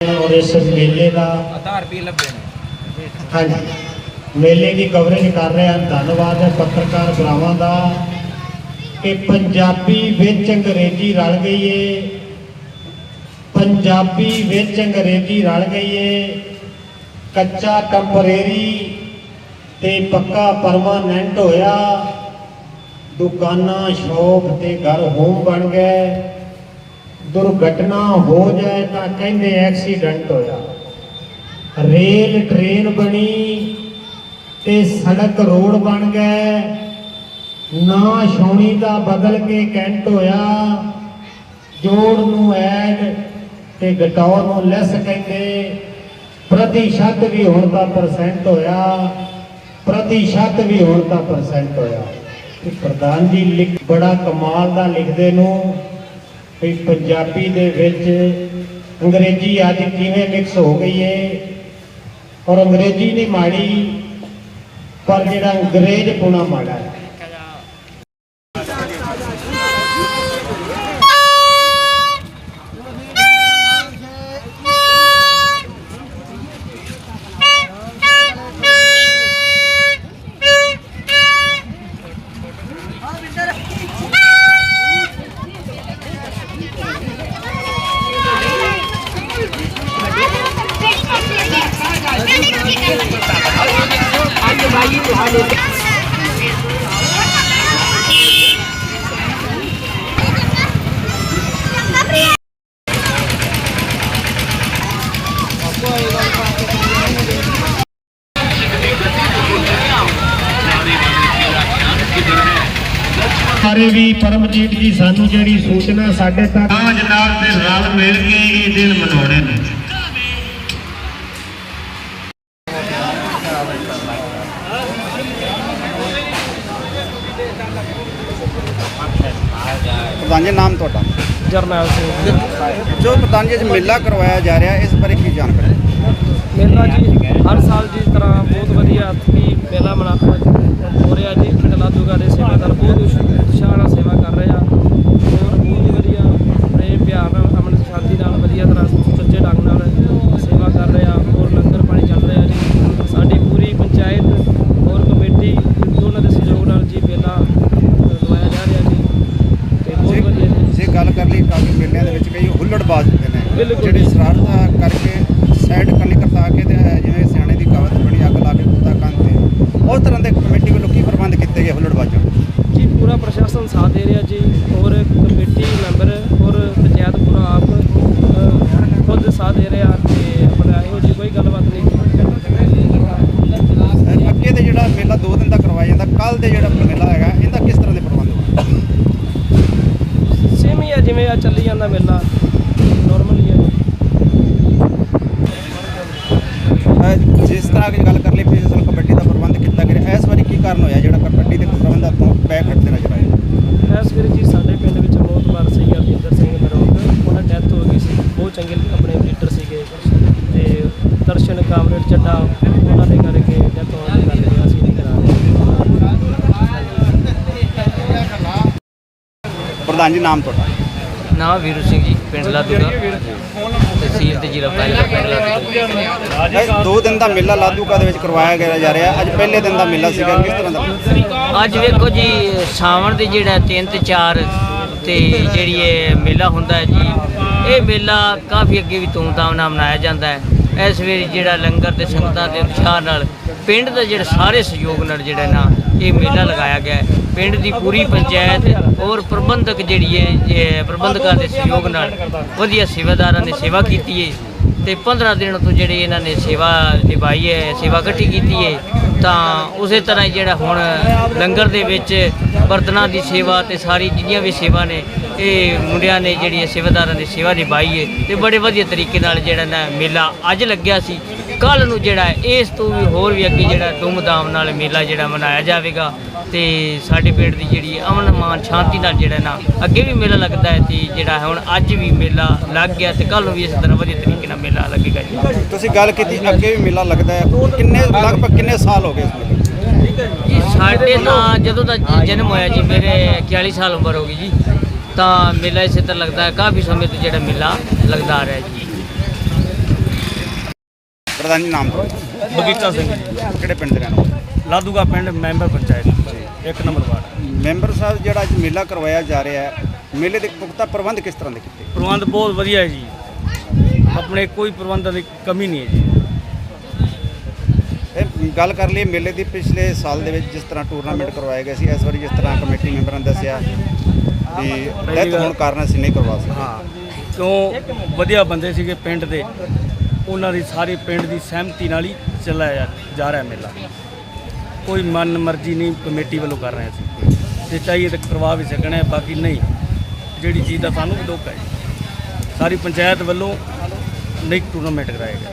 ਔਰ ਇਸ ਮੇਲੇ ਦਾ ਆਧਾਰ ਰੁਪਏ ਲੱਭੇ ਨੇ। ਹਾਂਜੀ। ਮੇਲੇ ਦੀ ਕਵਰੇਜ ਕਰ ਰਹੇ ਹਨ ਧੰਨਵਾਦ ਹੈ ਪੱਤਰਕਾਰ ਭਰਾਵਾਂ ਦਾ। ਕਿ ਪੰਜਾਬੀ ਵਿੱਚ ਅੰਗਰੇਜ਼ੀ ਰਲ ਗਈ ਏ। ਪੰਜਾਬੀ ਵਿੱਚ ਅੰਗਰੇਜ਼ੀ ਰਲ ਗਈ ਏ। ਕੱਚਾ ਟੈਂਪਰੇਰੀ ਤੇ ਪੱਕਾ ਪਰਮਾਨੈਂਟ ਹੋਇਆ। ਦੁਕਾਨਾਂ ਸ਼ੌਪ ਤੇ ਘਰ ਹੋਮ ਬਣ ਗਏ। ਦੁਰਘਟਨਾ ਹੋ ਜਾਏ ਤਾਂ ਕਹਿੰਦੇ ਐਕਸੀਡੈਂਟ ਹੋਇਆ। ਰੇਲ ਟ੍ਰੇਨ ਬਣੀ ਤੇ ਸੜਕ ਰੋਡ ਬਣ ਗਏ। ਨਾ ਛਾਉਣੀ ਦਾ ਬਦਲ ਕੇ ਕੈਂਟ ਹੋਇਆ। ਜੋੜ ਨੂੰ ਐਡ ਤੇ ਘਟਾਓ ਨੂੰ ਲੈਸ ਕਹਿੰਦੇ। ਪ੍ਰਤੀਸ਼ਤ ਵੀ ਹੁਣ ਤਾਂ ਪਰਸੈਂਟ ਹੋਇਆ। ਪ੍ਰਤੀਸ਼ਤ ਵੀ ਹੁਣ ਤਾਂ ਪਰਸੈਂਟ ਹੋਇਆ। ਤੇ ਪ੍ਰਧਾਨ ਜੀ ਲਿਖ ਬੜਾ ਕਮਾਲ ਦਾ ਲਿਖਦੇ ਨੂੰ। ਵੀ ਪੰਜਾਬੀ ਦੇ ਵਿੱਚ ਅੰਗਰੇਜ਼ੀ ਅੱਜ ਕਿਵੇਂ ਮਿਕਸ ਹੋ ਗਈ ਹੈ ਔਰ ਅੰਗਰੇਜ਼ੀ ਨਹੀਂ ਮਾੜੀ, ਪਰ ਜਿਹੜਾ ਅੰਗਰੇਜ਼ ਪੁਣਾ ਮਾੜਾ ਹੈ। ਸਾਰੇ ਵੀ ਪਰਮਜੀਤ ਜੀ ਸਾਨੂੰ ਜਿਹੜੀ ਸੂਚਨਾ ਸਾਡੇ ਤੱਕ ਹਾਂ ਜਨਾਬ ਤੇ ਰਲ ਮਿਲ ਕੇ ਇਹ ਦਿਨ ਮਨਾਉਣੇ ਨੇ। ਪ੍ਰਧਾਨ ਜੀ ਨਾਮ ਤੁਹਾਡਾ? ਜਰਨੈਲ ਸਿੰਘ ਜੋ। ਪ੍ਰਧਾਨ ਜੀ ਅੱਜ ਮੇਲਾ ਕਰਵਾਇਆ ਜਾ ਰਿਹਾ ਇਸ ਬਾਰੇ ਕੀ ਜਾਣਕਾਰੀ? ਮੇਲਾ ਜੀ ਹਰ ਸਾਲ ਦੀ ਤਰ੍ਹਾਂ ਬਹੁਤ ਵਧੀਆ ਵੀ ਮੇਲਾ ਮਨਾ ਹੋ ਰਿਹਾ ਜੀ। ਪਿੰਡ ਲਾਦੂਗਾ ਦੇ ਸੇਵਾਦਾਰ ਬਹੁਤ ਉਸ਼- ਉਤਸ਼ਾਹ ਨਾਲ ਸੇਵਾ ਕਰ ਰਹੇ ਆ ਹੋਰ ਬਹੁਤ ਹੀ ਵਧੀਆ ਪ੍ਰੇਮ ਪਿਆਰ ਨਾਲ ਅਮਨ ਸ਼ਾਂਤੀ ਨਾਲ ਵਧੀਆ ਤਰ੍ਹਾਂ ਸੁੱਚੇ ਢੰਗ ਨਾਲ ਸੇਵਾ ਕਰ ਰਹੇ ਆ ਹੋਰ ਲੰਗਰ ਪਾਣੀ ਚੱਲ ਰਿਹਾ ਜੀ ਸਾਡੀ ਪੂਰੀ ਪੰਚਾਇਤ ਹੋਰ ਕਮੇਟੀ ਦੋਨਾਂ ਦੇ ਸਹਿਯੋਗ ਨਾਲ ਜੀ ਮੇਲਾ ਲਗਵਾਇਆ ਜਾ ਰਿਹਾ ਜੀ ਤੇ ਬਹੁਤ ਵਧੀਆ ਜੀ ਜੇ ਗੱਲ ਕਰ ਲਈ ਕਾਫੀ ਮੇਲਿਆਂ ਦੇ ਵਿੱਚ ਕਈ ਹੁੱਲੜਬਾਜ਼ ਹੁੰਦੇ ਨੇ ਬਿਲਕੁਲ ਜਿਹੜੇ ਜੀ। ਸ਼ਰਾਰਤਾਂ ਕਰਕੇ ਸਾਈਡ ਕੰਨੀ ਕਰਤਾ ਕੇ ਤੇ ਜਿਵੇਂ ਸਿਆਣੇ ਦੀ ਕਹਾਵਤ ਬਣੀ ਅੱਗ ਲਾ ਕੇ ਕੁੱਤਾ ਕੰਨ ਤੇ ਉਸ ਤਰ੍ਹਾਂ ਦੇ ਕਮੇਟੀ ਵੱਲੋਂ ਕੀ ਪ੍ਰਬੰਧ ਕੀਤੇ ਗਏ ਹੁੱਲੜਬਾਜ਼ਾਂ ਨੂੰ? ਜੀ ਪੂਰਾ ਪ੍ਰਸ਼ਾਸਨ ਸਾਥ ਦੇ ਰਿਹਾ ਜੀ ਔਰ ਕਮੇਟੀ ਮੈਂਬਰ ਔਰ ਪੰਚਾਇਤ ਪੂਰਾ ਆਪ ਖੁਦ ਸਾਥ ਦੇ ਰਿਹਾ ਤੇ ਆਪਣਾ ਇਹੋ ਜੀ ਕੋਈ ਗੱਲਬਾਤ ਨਹੀਂ। ਅੱਗੇ ਦੇ ਜਿਹੜਾ ਮੇਲਾ 2 ਦਿਨ ਦਾ ਕਰਵਾਇਆ ਜਾਂਦਾ ਕੱਲ ਦੇ ਜਿਹੜਾ ਮੇਲਾ ਹੈਗਾ ਇਹਦਾ ਕਿਸ ਤਰ੍ਹਾਂ ਦੇ ਪ੍ਰਬੰਧ ਹੋਣਗੇ ਸੇਮ ਹੀ ਆ ਜਿਵੇਂ ਆ ਚੱਲੀ ਜਾਂਦਾ ਮੇਲਾ ਨਾਰਮਲ ਹੀ ਆ ਅਹ ਜਿਸ ਤਰ੍ਹਾਂ ਕਿ ਗੱਲ ਕਰ ਲਈ ਪਿਛਲੇ ਸਾਲ ਕਬੱਡੀ ਦਾ ਪ੍ਰਬੰਧ ਕੀਤਾ ਗਿਆ। ਇਸ ਵਾਰੀ ਕੀ ਕਾਰਨ ਹੋਇਆ ਜਿਹੜਾ ਕਬੱਡੀ ਦੇ ਪ੍ਰਬੰਧਾਂ ਤੋਂ ਬੈਕ ਹਟਦੇ ਨਜ਼ਰ ਆਏ? ਐਸ ਵੀਰ ਜੀ ਸਾਡੇ ਪਿੰਡ ਵਿੱਚ ਬਹੁਤ ਵਾਰ ਸੀ ਹਰਜਿੰਦਰ ਸਿੰਘ ਮਰੋਕ। ਉਹਨਾਂ ਡੈਥ ਹੋ ਗਈ ਸੀ। ਬਹੁਤ ਚੰਗੇ ਆਪਣੇ ਲੀਡਰ ਸੀਗੇ। ਤੇ ਦਰਸ਼ਨ ਕਾਮਰੇਡ ਚੱਡਾ ਉਹਨਾਂ ਦੇ ਕਰਕੇ ਡੈਥ ਹੋਣ ਦੇ ਕਰਕੇ ਅਸੀਂ ਨਹੀਂ ਕਰਾ ਰਹੇ। ਪ੍ਰਧਾਨ ਜੀ ਨਾਮ ਤੁਹਾਡਾ? ਨਾਮ ਵੀਰੂ ਸਿੰਘ ਜੀ ਪਿੰਡ ਲਾਦੂਗਾ। ਤਹਿਸੀਲ ਤੇ ਜ਼ਿਲ੍ਹਾ ਇਹ ਦੋ ਦਿਨ ਦਾ ਮੇਲਾ ਲਾਦੂਕਾ ਦੇ ਵਿੱਚ ਕਰਵਾਇਆ ਗਿਆ ਜਾ ਰਿਹਾ। ਅੱਜ ਪਹਿਲੇ ਦਿਨ ਦਾ ਮੇਲਾ ਸੀਗਾ। ਕਿਸ ਤਰ੍ਹਾਂ ਦਾ? ਅੱਜ ਵੇਖੋ ਜੀ ਸਾਵਣ ਦੇ ਜਿਹੜਾ 3 ਤੇ 4 ਤੇ ਜਿਹੜੀ ਇਹ ਮੇਲਾ ਹੁੰਦਾ ਹੈ ਜੀ, ਇਹ ਮੇਲਾ ਕਾਫੀ ਅੱਗੇ ਵੀ ਧੂਮਧਾਮ ਨਾਲ ਮਨਾਇਆ ਜਾਂਦਾ ਹੈ। ਇਸ ਵੇਲੇ ਜਿਹੜਾ ਲੰਗਰ ਤੇ ਸੰਗਤਾਂ ਦੇ ਉਤਸ਼ਾਹ ਨਾਲ ਪਿੰਡ ਦਾ ਜਿਹੜਾ ਸਾਰੇ ਸਹਿਯੋਗ ਨਾਲ ਜਿਹੜਾ ਨਾ ਇਹ ਮੇਲਾ ਲਗਾਇਆ ਗਿਆ ਹੈ। ਪਿੰਡ ਦੀ ਪੂਰੀ ਪੰਚਾਇਤ ਔਰ ਪ੍ਰਬੰਧਕ ਜਿਹੜੀ ਹੈ ਪ੍ਰਬੰਧਕਾਂ ਦੇ ਸਹਿਯੋਗ ਨਾਲ ਵਧੀਆ ਸੇਵਾਦਾਰਾਂ ਨੇ ਸੇਵਾ ਕੀਤੀ ਹੈ ਤੇ 15 ਦਿਨ ਤੋਂ ਜਿਹੜੇ ਇਹਨਾਂ ਨੇ ਸੇਵਾ ਨਿਭਾਈ ਹੈ, ਸੇਵਾ ਇਕੱਠੀ ਕੀਤੀ ਹੈ। ਤਾਂ ਉਸੇ ਤਰ੍ਹਾਂ ਹੀ ਜਿਹੜਾ ਹੁਣ ਲੰਗਰ ਦੇ ਵਿੱਚ ਬਰਤਨਾਂ ਦੀ ਸੇਵਾ ਤੇ ਸਾਰੀ ਜਿੰਨੀਆਂ ਵੀ ਸੇਵਾ ਨੇ, ਇਹ ਮੁੰਡਿਆਂ ਨੇ ਜਿਹੜੀ ਸੇਵਾਦਾਰਾਂ ਦੀ ਸੇਵਾ ਨਿਭਾਈ ਹੈ ਤੇ ਬੜੇ ਵਧੀਆ ਤਰੀਕੇ ਨਾਲ ਜਿਹੜਾ ਨਾ ਮੇਲਾ ਅੱਜ ਲੱਗਿਆ ਸੀ। ਕੱਲ ਨੂੰ ਜਿਹੜਾ ਇਸ ਤੋਂ ਵੀ ਹੋਰ ਵੀ ਅੱਗੇ ਜਿਹੜਾ ਧੂਮਧਾਮ ਨਾਲ ਮੇਲਾ ਜਿਹੜਾ ਮਨਾਇਆ ਜਾਵੇਗਾ ਤੇ ਸਾਡੇ ਪਿੰਡ ਦੀ ਜਿਹੜੀ ਅਮਨ ਮਾਨ ਸ਼ਾਂਤੀ ਨਾਲ ਜਿਹੜਾ ਨਾ ਅੱਗੇ ਵੀ ਮੇਲਾ ਲੱਗਦਾ ਹੈ ਤੇ ਜਿਹੜਾ ਹੁਣ ਅੱਜ ਵੀ ਮੇਲਾ ਲੱਗ ਗਿਆ ਤੇ ਕੱਲ ਨੂੰ ਵੀ ਇਸੇ ਤਰ੍ਹਾਂ ਵਧੀਆ ਤਰੀਕੇ ਨਾਲ ਮੇਲਾ ਲੱਗੇਗਾ ਜੀ। ਤੁਸੀਂ ਗੱਲ ਕੀਤੀ ਅੱਗੇ ਵੀ ਮੇਲਾ ਲੱਗਦਾ ਹੈ। ਕਿੰਨੇ ਲਗਭਗ ਕਿੰਨੇ ਸਾਲ ਹੋ ਗਏ ਇਸ ਮੇਲੇ ਨੂੰ? ਜੀ ਸਾਡੇ ਤਾਂ ਜਦੋਂ ਦਾ ਜਨਮ ਹੋਇਆ ਜੀ ਮੇਰੇ 41 ਸਾਲ ਉਮਰ ਹੋ ਗਈ ਜੀ ਤਾਂ ਮੇਲਾ ਇਸੇ ਤਰ੍ਹਾਂ ਲੱਗਦਾ ਹੈ ਕਾਫੀ ਸਮੇਂ ਤੋਂ ਜਿਹੜਾ ਮੇਲਾ ਲੱਗਦਾ ਆ ਰਿਹਾ ਜੀ। ਪ੍ਰਧਾਨ ਜੀ ਨਾਮ ਬਗੀਚਾ ਸਿੰਘ। ਕਿਹੜੇ ਪਿੰਡ ਦੇ ਰਹਿਣ ਵਾਲੇ? ਲਾਦੂਗਾ ਪਿੰਡ ਮੈਂਬਰ ਪੰਚਾਇਤ। ਇੱਕ ਨੰਬਰ ਵਾਰਡ। ਮੈਂਬਰ ਸਾਹਿਬ ਜਿਹੜਾ ਅੱਜ ਮੇਲਾ ਕਰਵਾਇਆ ਜਾ ਰਿਹਾ ਹੈ ਮੇਲੇ ਦੇ ਪੁਖਤਾ ਪ੍ਰਬੰਧ ਕਿਸ ਤਰ੍ਹਾਂ ਦੇ ਕੀਤੇ? ਪ੍ਰਬੰਧ ਬਹੁਤ ਵਧੀਆ ਹੈ ਜੀ। ਆਪਣੇ ਕੋਈ ਪ੍ਰਬੰਧਾਂ ਦੀ ਕਮੀ ਨਹੀਂ ਹੈ ਜੀ। ਇਹ ਗੱਲ ਕਰ ਲਈ ਮੇਲੇ ਦੀ। ਪਿਛਲੇ ਸਾਲ ਦੇ ਵਿੱਚ ਜਿਸ ਤਰ੍ਹਾਂ ਟੂਰਨਾਮੈਂਟ ਕਰਵਾਏ ਗਏ ਸੀ ਇਸ ਵਾਰੀ ਜਿਸ ਤਰ੍ਹਾਂ ਕਮੇਟੀ ਮੈਂਬਰਾਂ ਨੇ ਦੱਸਿਆ ਵੀ ਡੈਥ ਹੋਣ ਕਾਰਨ ਅਸੀਂ ਨਹੀਂ ਕਰਵਾ ਸਕੇ ਹਾਂ ਕਿਉਂ ਵਧੀਆ ਬੰਦੇ ਸੀਗੇ ਪਿੰਡ ਦੇ। ਉਹਨਾਂ ਦੀ ਸਾਰੇ ਪਿੰਡ ਦੀ ਸਹਿਮਤੀ ਨਾਲ ਹੀ ਚੱਲਿਆ ਜਾ ਰਿਹਾ ਮੇਲਾ। ਕੋਈ ਮਨ ਮਰਜ਼ੀ ਨਹੀਂ ਕਮੇਟੀ ਵੱਲੋਂ ਕਰ ਰਹੇ ਸੀ ਜੇ ਚਾਹੀਏ ਤਾਂ ਕਰਵਾ ਵੀ ਸਕਣਾ ਹੈ, ਬਾਕੀ ਨਹੀਂ। ਜਿਹੜੀ ਚੀਜ਼ ਦਾ ਸਾਨੂੰ ਵੀ ਦੁੱਖ ਹੈ। ਸਾਰੀ ਪੰਚਾਇਤ ਵੱਲੋਂ ਨਹੀਂ ਟੂਰਨਾਮੈਂਟ ਕਰਾਇਆ ਗਿਆ